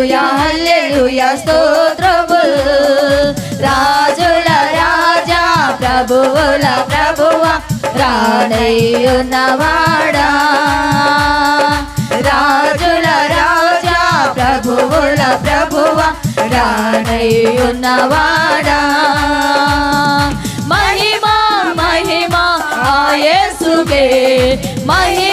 హల్లెలూయా హల్లెలూయా స్తోత్రములు రాజుల రాజా ప్రభువుల ప్రభువ రానయ్యున్నవాడా రాజుల రాజా ప్రభువుల ప్రభువ రానయ్యున్నవాడా మహిమా మహిమా ఆయసుకే మహిమ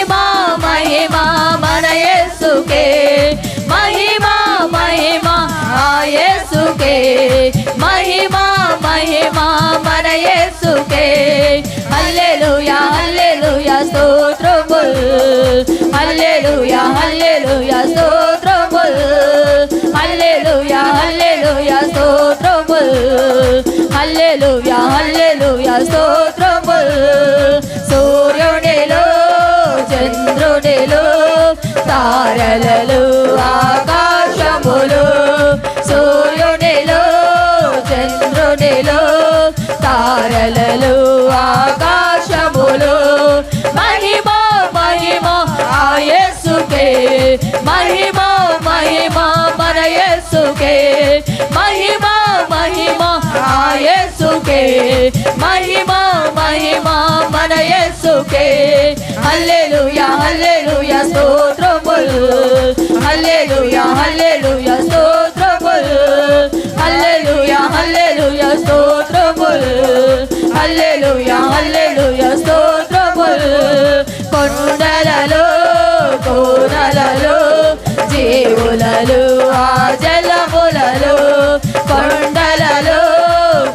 మహిమా మహిమా మన యేసుకే. హల్లెలూయా హల్లెలూయా స్తోత్రముల్. హల్లెలూయా హల్లెలూయా స్తోత్రముల్. హల్లెలూయా హల్లెలూయా స్తోత్రముల్. హల్లెలూయా హల్లెలూయా స్తోత్రముల్. సూర్యుడిలో చంద్రుడిలో తారలలు ఆ చంద్రుడిలో తారలలు ఆకాశములు. మహిమ మహిమ ఆయసుకే మహిమ మహిమ మన యేసుకే. మహిమ మహిమ ఆయసుకే మహిమ మహిమ మన యేసుకే. హల్లెలూయా హల్లెలూయా స్తోత్రములు. హల్లెలూయా హల్లెలూయా స్తోత్రములు. హల్లెలూయ స్తోత్రముల్. కొండలలో కోనలలో జీవులలో ఆ జలములలో. కొండలలో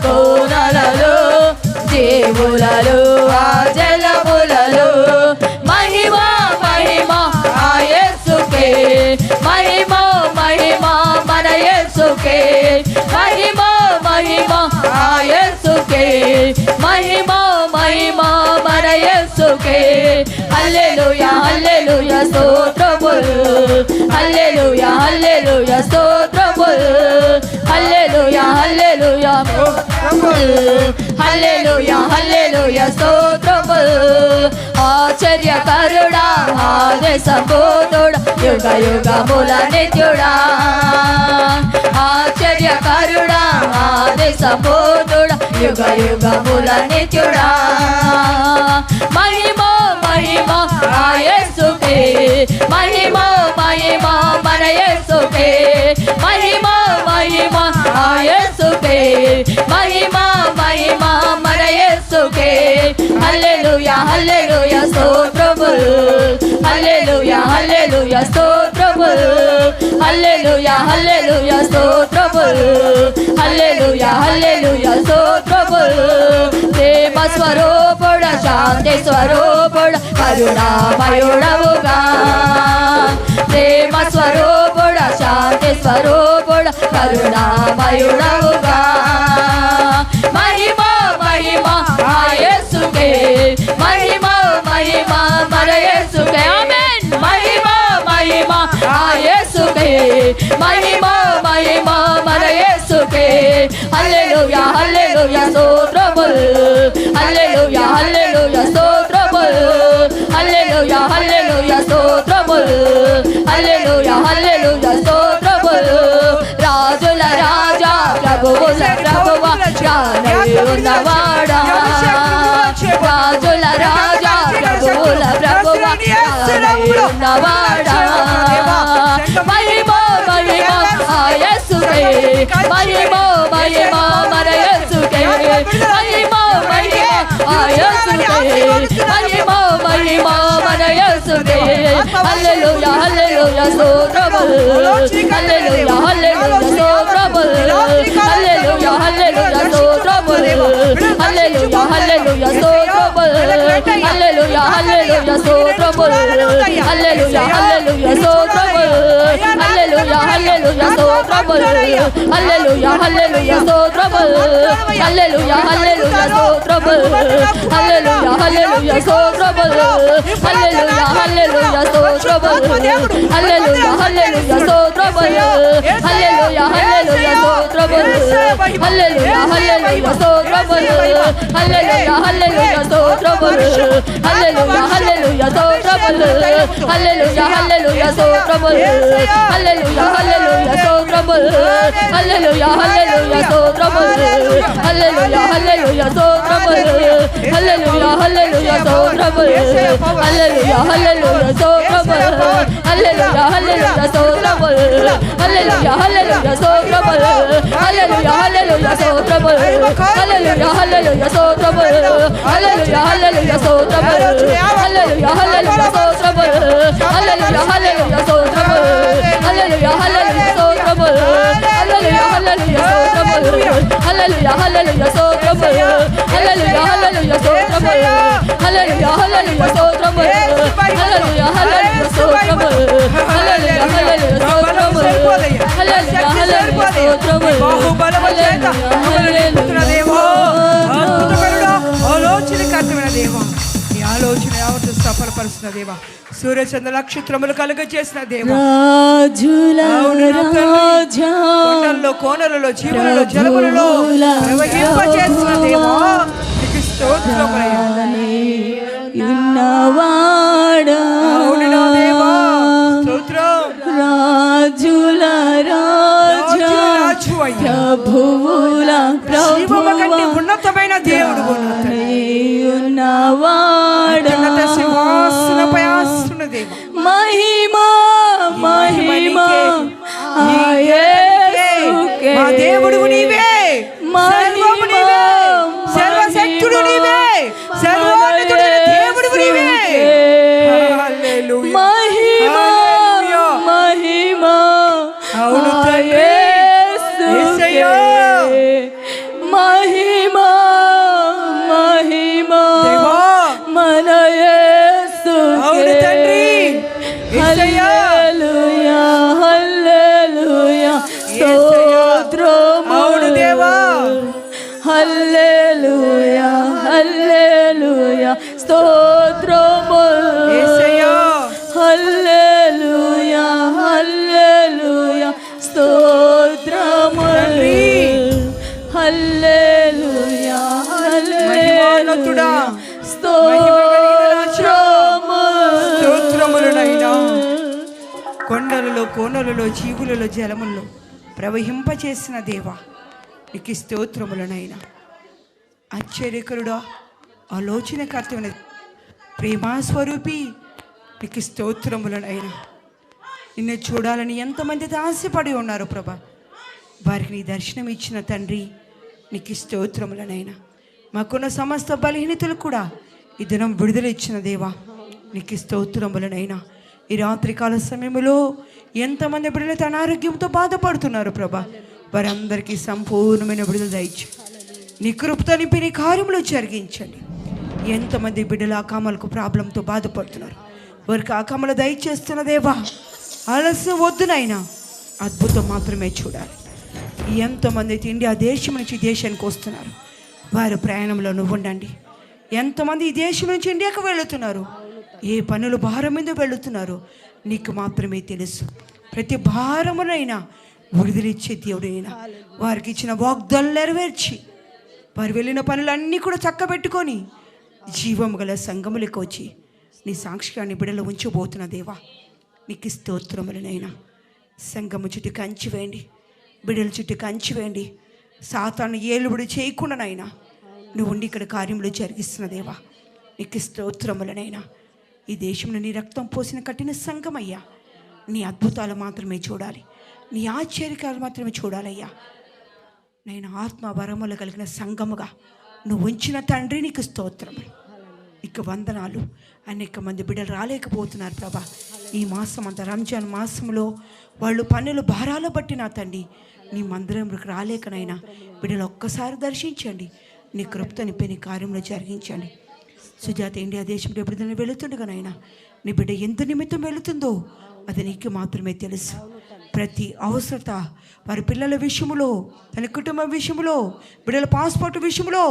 కోనలలో జీవులలో ఆ జలములలో. మహిమ మహిమ ఆయసుకే మహిమ మహిమ మన యేసుకే. మహిమ మహిమ ఆయ హల్లెలూయా హల్లెలూయా స్తోత్రములు. హల్లెలూయా హల్లెలూయా స్తోత్రములు. హల్లెలూయా హల్లెలూయా హల్లెలూయా హల్లెలూయా స్తోత్రములు. ఆశ్చర్యకరుడా ఆదేశబోధుడా యుగ యుగముల నిత్యుడా. ఆశ్చర్యకరుడా ఆదేశబోధుడా యుగ యుగముల నిత్యుడా. మహిమ మహిమ ఆయసుకే. మహిమ మహిమ మన మహిమ మహిమ ఆయసుకే. మహిమ మహిమ మన హల్లెలూయా హల్లెలూయా స్తోత్రములు. హల్లెలూయా హల్లెలూయా స్తోత్రములు. హల్లెలూయా హల్లెలూయా స్తోత్రములు. హల్లెలూయా హల్లెలూయా శాంతి స్వరూపుడ కరుణామయుడవుగా ప్రేమ స్వరూపుడ శాంతి స్వరూపుడ కరుణామయుడవుగా మహిమ మహిమ ఆయసుకే మహిమ మహిమ మన యేసుకే ఆమేన్ మహిమ మహిమ ఆయసుకే మహిమ మహిమ మన యేసుకే హల్లెలూయ హల్లెలూయా స్తోత్రములు హల్లెలూయ హల్లెలూయా స్తోత్రములు హల్లెలూయ హల్లెలూయా స్తోత్రములు హల్లెలూయ హల్లెలూయా స్తోత్రములు రాజుల రాజా ప్రభువు ప్రభువ ఉన్నవాడా. రాజుల రాజా ప్రభువుల ప్రభువ ఉన్నవాడా. మహిమ మహిమ ఆయసుకే మహిమ మహిమ మరయ. మహిమ మహిమ ఆయసుకే మహిమ మహిమ మన హల్లెలూయా హల్లెలూయా స్తోత్రములు హల్లెలూయా హల్లెలూయా స్తోత్రములు హల్లెలూయా హల్లెలూయా స్తోత్రములు హల్లెలూయా హల్లెలూయా స్తోత్రములు హల్లెలూయా హల్లెలూయా స్తోత్రములు హల్లెలూయా హల్లెలూయా స్తోత్రములు స్తోత్రములు హల్లెలూయా హల్లెలూయా స్తోత్రములు హల్లెలూయా హల్లెలూయా స్తోత్రములు హల్లెలూయా హల్లెలూయా స్తోత్రములు హల్లెలూయా హల్లెలూయా స్తోత్రములు హల్లెలూయా హల్లెలూయా స్తోత్రములు హల్లెలూయా హల్లెలూయా స్తోత్రములు హల్లెలూయా హల్లెలూయా స్తోత్రములు హల్లెలూయా హల్లెలూయా స్తోత్రములు హల్లెలూయా హల్లెలూయా స్తోత్రములు హల్లెలూయా హల్లెలూయా స్తోత్రములు హల్లెలూయా హల్లెలూయా హల్లెలూయా స్తోత్రములు హల్లెలూయా హల్లెలూయా స్తోత్రములు హల్లెలూయా హల్లెలూయా స్తోత్రములు హల్లెలూయా హల్లెలూయా స్తోత్రములు హల్లెలూయా హల్లెలూయా స్తోత్రములు హల్లెలూయా హల్లెలూయా స్తోత్రములు హల్లెలూయా హల్లెలూయా స్తోత్రములు హల్లెలూయా హల్లెలూయా స్తోత్రములు హల్లెలూయా హల్లెలూయా స్తోత్రములు హల్లెలూయా హల్లెలూయా స్తోత్రములు హల్లెలూయా హల్లెలూయా స్తోత్రములు హల్లెలూయా హల్లెలూయా స్తోత్రములు హల్లెలూయా హల్లెలూయా స్తోత్రములు హల్లెలూయా హల్లెలూయా స్తోత్రములు హల్లెలూయా హల్లెలూయా స్తోత్రములు హల్లెలూయా హల్లెలూయా స్తోత్రములు హల్లెలూయా హల్లెలూయా స్తోత్రములు హల్లెలూయా హల్లెలూయా స్తోత్రములు హల్లెలూయా హల్లెలూయా స్తోత్రములు బాహుబలము చేత నింపుతున్న దేవా, అద్భుతకరుడా, ఆలోచనకర్తమైన దేవా ఈ ఆలోచన బలపరుస్తున్న దేవా. సూర్యచంద్ర నక్షత్రములు కలుగ చేసిన దేవాజులలో కోనలలో జీవులలో జలములలో ఉన్నవాడా ప్రభువుల జీవము కంటే ప్రభువా. ఉన్నతమైన దేవుడు ఉన్నవాడా సింహాసనపై ఆస్తున్న దేవా మహిమా మహిమా. ఆయే అవును దేవా. హల్లెలూయా హల్లెలూయా. స్తోత్రము. హల్లెలూయా హల్లెలూయా. స్తోత్రము. తండ్రి. కొండలలో కోనలలో జీవులలో జలముల్లో ప్రవహింపచేసిన దేవా నీకు స్తోత్రములనైనా. ఆశ్చర్యకరుడా ఆలోచనకర్తమైన ప్రేమాస్వరూపి నీకు స్తోత్రములనైనా. నిన్ను చూడాలని ఎంతమంది అయితే ఆశపడి ఉన్నారు ప్రభా. వారికి నీ దర్శనం ఇచ్చిన తండ్రి నీకు స్తోత్రములనైనా. మాకున్న సమస్త బలహీనతలు కూడా ఈ దినం విడుదల ఇచ్చిన దేవా నీకు స్తోత్రములనైనా. ఈ రాత్రికాల సమయంలో ఎంతమంది బిడ్డలైతే అనారోగ్యంతో బాధపడుతున్నారు ప్రభా? వారందరికీ సంపూర్ణమైన విడుదల దయచు. నీ కృపతో నింపి నీ కార్యములు జరిగించండి. ఎంతమంది బిడ్డలు ఆకామలకు ప్రాబ్లంతో బాధపడుతున్నారు? వారికి ఆకామలు దయచేస్తున్న దేవా ఆలస్యం వద్దునైనా అద్భుతం మాత్రమే చూడాలి. ఎంతమంది అయితే ఇండియా దేశం నుంచి దేశానికి వస్తున్నారు? వారు ప్రయాణంలో నువ్వు ఉండండి. ఎంతమంది ఈ దేశం నుంచి ఇండియాకు వెళుతున్నారు? ఏ పనులు భారం మీద వెళుతున్నారు నీకు మాత్రమే తెలుసు. ప్రతి భారమునైనా విడుదలిచ్చే దేవుడైనా వారికి ఇచ్చిన వాగ్దాలు నెరవేర్చి వారు వెళ్ళిన పనులన్నీ కూడా చక్కబెట్టుకొని జీవము గల సంగములకు వచ్చి నీ సాక్షిగాన్ని బిడలో ఉంచబోతున్న దేవా నీకు స్తోత్రములనైనా. సంగము చుట్టూ కంచి వేయండి బిడల చుట్టూ కంచి వేయండి. సాతాను ఏలుబడి చేయకుండానైనా నువ్వు ఉండి ఇక్కడ కార్యములు జరిగిస్తున్న దేవా నీకు స్తోత్రములనైనా. ఈ దేశంలో నీ రక్తం పోసిన కట్టిన సంఘమయ్యా. నీ అద్భుతాలు మాత్రమే చూడాలి. నీ ఆశ్చర్యకాలు మాత్రమే చూడాలయ్యా. నేను ఆత్మ వరములు కలిగిన సంఘముగా నువ్వు ఉంచిన తండ్రి నీకు స్తోత్రములు ఇక వందనాలు. అనేక మంది బిడ్డలు రాలేకపోతున్నారు ప్రభా. ఈ మాసం అంతా రంజాన్ మాసంలో వాళ్ళు పన్నులు భారాలు బట్టి నా తండ్రి నీ మందిరంలోకి రాలేకనైనా బిడ్డలు ఒక్కసారి దర్శించండి. నీ కృప్త నింపి నీ కార్యంలో జరిగించండి. సుజాత ఇండియా దేశం ఎప్పుడైనా వెళుతుండగానైనా నీ బిడ్డ ఎంత నిమిత్తం వెళుతుందో అది నీకు మాత్రమే తెలుసు. ప్రతి అవసరత వారి పిల్లల విషయంలో తన కుటుంబం విషయంలో బిడ్డల పాస్పోర్ట్ విషయంలో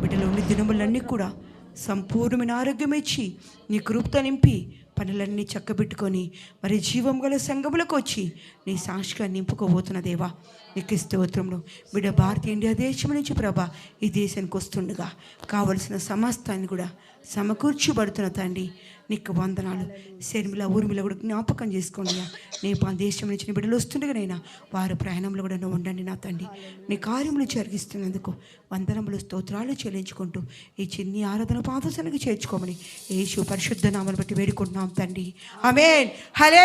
బిడ్డలు ఉన్న దినములన్నీ కూడా సంపూర్ణమైన ఆరోగ్యం ఇచ్చి నీ కృప్త నింపి పనులన్నీ చక్కబెట్టుకొని మరి జీవం గల సంఘములకు వచ్చి నీ సాక్షిగా నింపుకోబోతున్న దేవా. నీకు స్తోత్రంలో బిడ్డ భారతీయ ఇండియా దేశం నుంచి ప్రభా ఈ దేశానికి వస్తుండగా. కావలసిన సమస్తాన్ని కూడా సమకూర్చిబడుతున్న తండ్రి నీకు వందనాలు. శర్మిల ఊర్మిల కూడా జ్ఞాపకం చేసుకోండి. అయ్యా నేపాల్ దేశం నుంచి బిడ్డలు వస్తుండగానైనా వారి ప్రయాణంలో కూడా నువ్వు ఉండండి నా తండ్రి. నీ కార్యములు జరిగిస్తున్నందుకు వందనములు స్తోత్రాలు చెల్లించుకుంటూ ఈ చిన్ని ఆరాధన పాదశనకి చేర్చుకోమని యేసు పరిశుద్ధ నామను బట్టి వేడుకుంటున్నాం తండ్రి. అమేన్ హలే